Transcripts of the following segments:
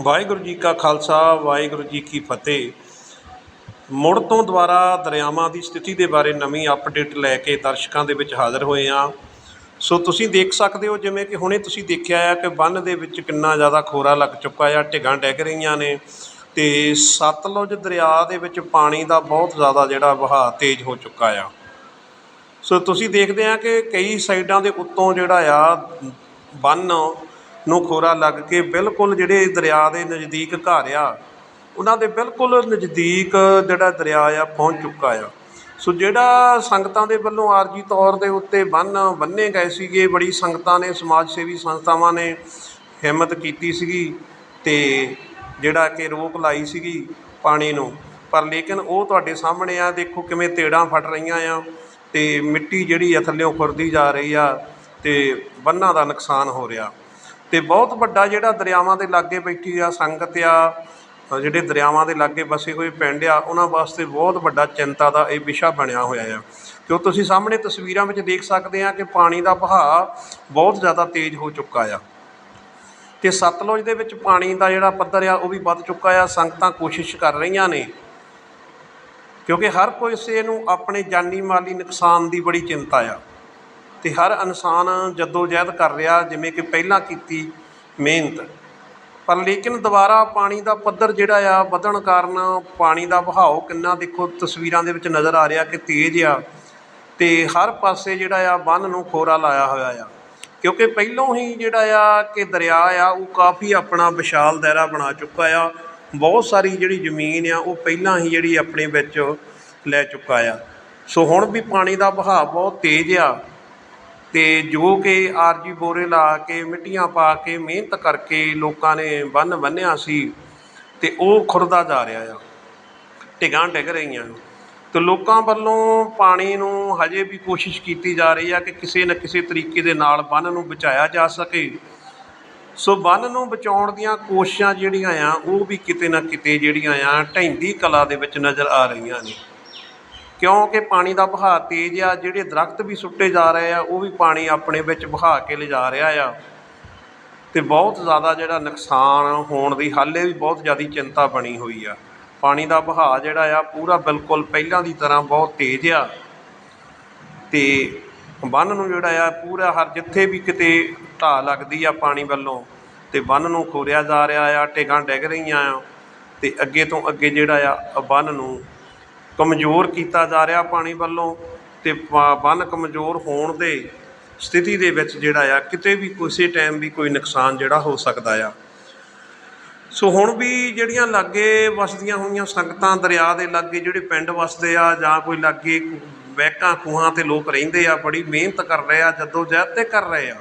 ਵਾਹਿਗੁਰੂ ਜੀ ਕਾ ਖਾਲਸਾ, ਵਾਹਿਗੁਰੂ ਜੀ ਕੀ ਫਤਿਹ। ਮੁੜ ਤੋਂ ਦੁਬਾਰਾ ਦਰਿਆਵਾਂ ਦੀ ਸਥਿਤੀ ਦੇ ਬਾਰੇ ਨਵੀਂ ਅਪਡੇਟ ਲੈ ਕੇ ਦਰਸ਼ਕਾਂ ਦੇ ਵਿੱਚ ਹਾਜ਼ਰ ਹੋਏ ਹਾਂ। ਸੋ ਤੁਸੀਂ ਦੇਖ ਸਕਦੇ ਹੋ, ਜਿਵੇਂ ਕਿ ਹੁਣੇ ਤੁਸੀਂ ਦੇਖਿਆ ਆ ਕਿ ਬੰਨ ਦੇ ਵਿੱਚ ਕਿੰਨਾ ਜ਼ਿਆਦਾ ਖੋਰਾ ਲੱਗ ਚੁੱਕਾ ਆ, ਢਿੱਗਾਂ ਡਿੱਗ ਰਹੀਆਂ ਨੇ। ਤੇ ਸਤਲੁਜ ਦਰਿਆ ਦੇ ਵਿੱਚ ਪਾਣੀ ਦਾ ਬਹੁਤ ਜ਼ਿਆਦਾ ਜਿਹੜਾ ਵਹਾਅ ਤੇਜ਼ ਹੋ ਚੁੱਕਾ ਆ। ਸੋ ਤੁਸੀਂ ਦੇਖਦੇ ਆ ਕਿ ਕਈ ਸਾਈਡਾਂ ਦੇ ਉੱਤੋਂ ਜਿਹੜਾ ਆ, ਬੰਨ ਨੂੰ ਖੋਰਾ ਲੱਗ ਕੇ ਬਿਲਕੁਲ ਜਿਹੜੇ ਦਰਿਆ ਦੇ ਨਜ਼ਦੀਕ ਘਰ ਆ, ਉਹਨਾਂ ਦੇ ਬਿਲਕੁਲ ਨਜ਼ਦੀਕ ਜਿਹੜਾ ਦਰਿਆ ਆ ਪਹੁੰਚ ਚੁੱਕਾ ਆ। ਸੋ ਜਿਹੜਾ ਸੰਗਤਾਂ ਦੇ ਵੱਲੋਂ ਆਰਜੀ ਤੌਰ ਦੇ ਉੱਤੇ ਬੰਨ ਬੰਨੇ ਗਏ ਸੀਗੇ, ਬੜੀ ਸੰਗਤਾਂ ਨੇ, ਸਮਾਜ ਸੇਵੀ ਸੰਸਥਾਵਾਂ ਨੇ ਹਿੰਮਤ ਕੀਤੀ ਸੀਗੀ ਤੇ ਜਿਹੜਾ ਕਿ ਰੋਕ ਲਾਈ ਸੀਗੀ ਪਾਣੀ ਨੂੰ। ਪਰ ਲੇਕਿਨ ਉਹ ਤੁਹਾਡੇ ਸਾਹਮਣੇ ਆ, ਦੇਖੋ ਕਿਵੇਂ ਤੇੜਾਂ ਫਟ ਰਹੀਆਂ ਆ ਤੇ ਮਿੱਟੀ ਜਿਹੜੀ ਆ ਥੱਲਿਓਂ ਖੁਰਦੀ ਜਾ ਰਹੀ ਆ ਤੇ ਬੰਨਾਂ ਦਾ ਨੁਕਸਾਨ ਹੋ ਰਿਹਾ। ਅਤੇ ਬਹੁਤ ਵੱਡਾ ਜਿਹੜਾ ਦਰਿਆਵਾਂ ਦੇ ਲਾਗੇ ਬੈਠੀ ਆ, ਸੰਗਤ ਆ ਜਿਹੜੇ ਦਰਿਆਵਾਂ ਦੇ ਲਾਗੇ ਵਸੇ ਹੋਏ ਪਿੰਡ ਆ, ਉਹਨਾਂ ਵਾਸਤੇ ਬਹੁਤ ਵੱਡਾ ਚਿੰਤਾ ਦਾ ਇਹ ਵਿਸ਼ਾ ਬਣਿਆ ਹੋਇਆ ਆ। ਕਿਉਂ ਤੁਸੀਂ ਸਾਹਮਣੇ ਤਸਵੀਰਾਂ ਵਿੱਚ ਦੇਖ ਸਕਦੇ ਆ ਕਿ ਪਾਣੀ ਦਾ ਵਹਾਅ ਬਹੁਤ ਜ਼ਿਆਦਾ ਤੇਜ਼ ਹੋ ਚੁੱਕਾ ਆ। ਤੇ ਸਤਲੁਜ ਦੇ ਵਿੱਚ ਪਾਣੀ ਦਾ ਜਿਹੜਾ ਪੱਧਰ ਆ, ਉਹ ਵੀ ਵੱਧ ਚੁੱਕਾ ਆ, ਸੰਗਤਾਂ ਕੋਸ਼ਿਸ਼ ਕਰ ਰਹੀਆਂ ਨੇ। ਕਿਉਂਕਿ ਹਰ ਕੋਈ ਕਿਸੇ ਨੂੰ ਆਪਣੇ ਜਾਨੀ ਮਾਲੀ ਨੁਕਸਾਨ ਦੀ ਬੜੀ ਚਿੰਤਾ ਆ। ਅਤੇ ਹਰ ਇਨਸਾਨ ਜੱਦੋ ਜਹਿਦ ਕਰ ਰਿਹਾ, ਜਿਵੇਂ ਕਿ ਪਹਿਲਾਂ ਕੀਤੀ ਮਿਹਨਤ। ਪਰ ਲੇਕਿਨ ਦੁਬਾਰਾ ਪਾਣੀ ਦਾ ਪੱਧਰ ਜਿਹੜਾ ਆ ਵਧਣ ਕਾਰਨ ਪਾਣੀ ਦਾ ਵਹਾਅ ਕਿੰਨਾ ਦੇਖੋ ਤਸਵੀਰਾਂ ਦੇ ਵਿੱਚ ਨਜ਼ਰ ਆ ਰਿਹਾ ਕਿ ਤੇਜ਼ ਆ ਤੇ ਹਰ ਪਾਸੇ ਜਿਹੜਾ ਆ ਬੰਨ ਨੂੰ ਖੋਰਾ ਲਾਇਆ ਹੋਇਆ ਆ। ਕਿਉਂਕਿ ਪਹਿਲੋਂ ਹੀ ਜਿਹੜਾ ਆ ਕਿ ਦਰਿਆ ਆ, ਉਹ ਕਾਫੀ ਆਪਣਾ ਵਿਸ਼ਾਲ ਦਾਇਰਾ ਬਣਾ ਚੁੱਕਾ ਆ। ਬਹੁਤ ਸਾਰੀ ਜਿਹੜੀ ਜ਼ਮੀਨ ਆ, ਉਹ ਪਹਿਲਾਂ ਹੀ ਜਿਹੜੀ ਆਪਣੇ ਵਿੱਚ ਲੈ ਚੁੱਕਾ ਆ। ਸੋ ਹੁਣ ਵੀ ਪਾਣੀ ਦਾ ਵਹਾਅ ਬਹੁਤ ਤੇਜ਼ ਆ। ਅਤੇ ਜੋ ਕਿ ਆਰਜੀ ਬੋਰੇ ਲਾ ਕੇ, ਮਿੱਟੀਆਂ ਪਾ ਕੇ, ਮਿਹਨਤ ਕਰਕੇ ਲੋਕਾਂ ਨੇ ਬੰਨ੍ਹ ਬੰਨ੍ਹਿਆ ਸੀ ਅਤੇ ਉਹ ਖੁਰਦਾ ਜਾ ਰਿਹਾ ਆ। ਢਿੱਗਾਂ ਡਿੱਗ ਰਹੀਆਂ ਅਤੇ ਲੋਕਾਂ ਵੱਲੋਂ ਪਾਣੀ ਨੂੰ ਹਜੇ ਵੀ ਕੋਸ਼ਿਸ਼ ਕੀਤੀ ਜਾ ਰਹੀ ਆ ਕਿ ਕਿਸੇ ਨਾ ਕਿਸੇ ਤਰੀਕੇ ਦੇ ਨਾਲ ਬੰਨ੍ਹ ਨੂੰ ਬਚਾਇਆ ਜਾ ਸਕੇ। ਸੋ ਬੰਨ ਨੂੰ ਬਚਾਉਣ ਦੀਆਂ ਕੋਸ਼ਿਸ਼ਾਂ ਜਿਹੜੀਆਂ ਆ, ਉਹ ਵੀ ਕਿਤੇ ਨਾ ਕਿਤੇ ਜਿਹੜੀਆਂ ਆ, ਢਹਿੰਦੀ ਕਲਾ ਦੇ ਵਿੱਚ ਨਜ਼ਰ ਆ ਰਹੀਆਂ ਨੇ। ਕਿਉਂਕਿ ਪਾਣੀ ਦਾ ਵਹਾਅ ਤੇਜ਼ ਆ, ਜਿਹੜੇ ਦਰਖਤ ਵੀ ਸੁੱਟੇ ਜਾ ਰਹੇ ਆ, ਉਹ ਵੀ ਪਾਣੀ ਆਪਣੇ ਵਿੱਚ ਵਹਾ ਕੇ ਲਿਜਾ ਰਿਹਾ ਆ। ਤੇ ਬਹੁਤ ਜ਼ਿਆਦਾ ਜਿਹੜਾ ਨੁਕਸਾਨ ਹੋਣ ਦੀ ਹਾਲੇ ਵੀ ਬਹੁਤ ਜ਼ਿਆਦਾ ਚਿੰਤਾ ਬਣੀ ਹੋਈ ਆ। ਪਾਣੀ ਦਾ ਵਹਾਅ ਜਿਹੜਾ ਆ, ਪੂਰਾ ਬਿਲਕੁਲ ਪਹਿਲਾਂ ਦੀ ਤਰ੍ਹਾਂ ਬਹੁਤ ਤੇਜ਼ ਆ। ਤੇ ਬੰਨ ਨੂੰ ਜਿਹੜਾ ਆ, ਪੂਰਾ ਹਰ ਜਿੱਥੇ ਵੀ ਕਿਤੇ ਢਾਹ ਲੱਗਦੀ ਆ ਪਾਣੀ ਵੱਲੋਂ, ਤੇ ਬੰਨ ਨੂੰ ਖੋਰਿਆ ਜਾ ਰਿਹਾ ਆ, ਟੇਗਾਂ ਡਿੱਗ ਰਹੀਆਂ ਆ। ਤੇ ਅੱਗੇ ਤੋਂ ਅੱਗੇ ਜਿਹੜਾ ਆ, ਬੰਨ ਨੂੰ ਕਮਜ਼ੋਰ ਕੀਤਾ ਜਾ ਰਿਹਾ ਪਾਣੀ ਵੱਲੋਂ ਤੇ ਬੰਨ ਕਮਜ਼ੋਰ ਹੋਣ ਦੇ ਸਥਿਤੀ ਦੇ ਵਿੱਚ ਜਿਹੜਾ ਆ, ਕਿਤੇ ਵੀ ਕਿਸੇ ਟਾਈਮ ਵੀ ਕੋਈ ਨੁਕਸਾਨ ਜਿਹੜਾ ਹੋ ਸਕਦਾ ਆ। ਸੋ ਹੁਣ ਵੀ ਜਿਹੜੀਆਂ ਲਾਗੇ ਵਸਦੀਆਂ ਹੋਈਆਂ ਸੰਗਤਾਂ ਦਰਿਆ ਦੇ ਲਾਗੇ, ਜਿਹੜੇ ਪਿੰਡ ਵਸਦੇ ਆ ਜਾਂ ਕੋਈ ਲਾਗੇ ਬੈਕਾਂ ਖੂਹਾਂ ਤੇ ਲੋਕ ਰਹਿੰਦੇ ਆ, ਬੜੀ ਮਿਹਨਤ ਕਰ ਰਹੇ ਆ, ਜੱਦੋ ਜਹਿਦ ਤੇ ਕਰ ਰਹੇ ਆ।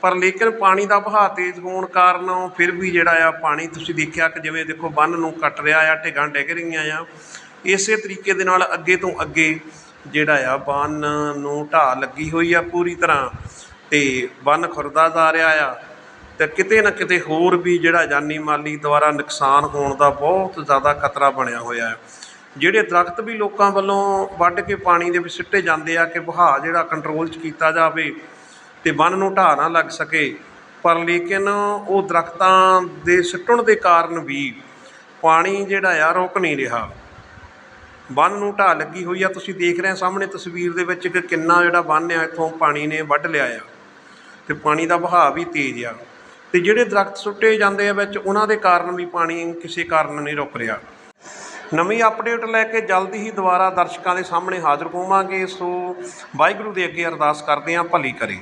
ਪਰ ਲੇਕਿਨ ਪਾਣੀ ਦਾ ਵਹਾਅ ਤੇਜ਼ ਹੋਣ ਕਾਰਨ ਫਿਰ ਵੀ ਜਿਹੜਾ ਆ, ਪਾਣੀ ਤੁਸੀਂ ਦੇਖਿਆ ਕਿ ਜਿਵੇਂ ਦੇਖੋ, ਬੰਨ ਨੂੰ ਕੱਟ ਰਿਹਾ ਆ, ਢਿੱਗਾਂ ਡਿੱਗ ਰਹੀਆਂ ਆ। ਇਸੇ ਤਰੀਕੇ ਦੇ ਨਾਲ ਅੱਗੇ ਤੋਂ ਅੱਗੇ ਜਿਹੜਾ ਆ ਬੰਨ ਨੂੰ ਢਾਹ ਲੱਗੀ ਹੋਈ ਆ ਪੂਰੀ ਤਰ੍ਹਾਂ ਅਤੇ ਬੰਨ ਖੁਰਦਾ ਜਾ ਰਿਹਾ ਆ ਅਤੇ ਕਿਤੇ ਨਾ ਕਿਤੇ ਹੋਰ ਵੀ ਜਿਹੜਾ ਜਾਨੀ ਮਾਲੀ ਦੁਆਰਾ ਨੁਕਸਾਨ ਹੋਣ ਦਾ ਬਹੁਤ ਜ਼ਿਆਦਾ ਖਤਰਾ ਬਣਿਆ ਹੋਇਆ ਹੈ ਜਿਹੜੇ ਦਰਖਤ ਵੀ ਲੋਕਾਂ ਵੱਲੋਂ ਵੱਢ ਕੇ ਪਾਣੀ ਦੇ ਵਿੱਚ ਸਿੱਟੇ ਜਾਂਦੇ ਆ ਕਿ ਵਹਾਅ ਜਿਹੜਾ ਕੰਟਰੋਲ 'ਚ ਕੀਤਾ ਜਾਵੇ ਅਤੇ ਬੰਨ ਨੂੰ ਢਾਹ ਨਾ ਲੱਗ ਸਕੇ, ਪਰ ਲੇਕਿਨ ਉਹ ਦਰਖਤਾਂ ਦੇ ਸਿੱਟਣ ਦੇ ਕਾਰਨ ਵੀ ਪਾਣੀ ਜਿਹੜਾ ਆ ਰੁਕ ਨਹੀਂ ਰਿਹਾ। ਬੰਨ ਨੂੰ ਢਾਹ ਲੱਗੀ ਹੋਈ ਆ। ਤੁਸੀਂ ਦੇਖ ਰਹੇ ਸਾਹਮਣੇ ਤਸਵੀਰ ਦੇ ਵਿੱਚ ਕਿ ਕਿੰਨਾ ਜਿਹੜਾ ਬੰਨ ਆ, ਇੱਥੋਂ ਪਾਣੀ ਨੇ ਵੱਢ ਲਿਆ ਆ। ਤੇ ਪਾਣੀ ਦਾ ਵਹਾਅ ਵੀ ਤੇਜ਼ ਆ। ਤੇ ਜਿਹੜੇ ਦਰਖਤ ਸੁੱਟੇ ਜਾਂਦੇ ਆ ਵਿੱਚ, ਉਹਨਾਂ ਦੇ ਕਾਰਨ ਵੀ ਪਾਣੀ ਕਿਸੇ ਕਾਰਨ ਨਹੀਂ ਰੁਕ ਰਿਹਾ। ਨਵੀਂ ਅਪਡੇਟ ਲੈ ਕੇ ਜਲਦੀ ਹੀ ਦੁਬਾਰਾ ਦਰਸ਼ਕਾਂ ਦੇ ਸਾਹਮਣੇ ਹਾਜ਼ਰ ਹੋਵਾਂਗੇ। ਸੋ ਵਾਹਿਗੁਰੂ ਦੇ ਅੱਗੇ ਅਰਦਾਸ ਕਰਦੇ ਹਾਂ, ਭਲੀ ਕਰੇ।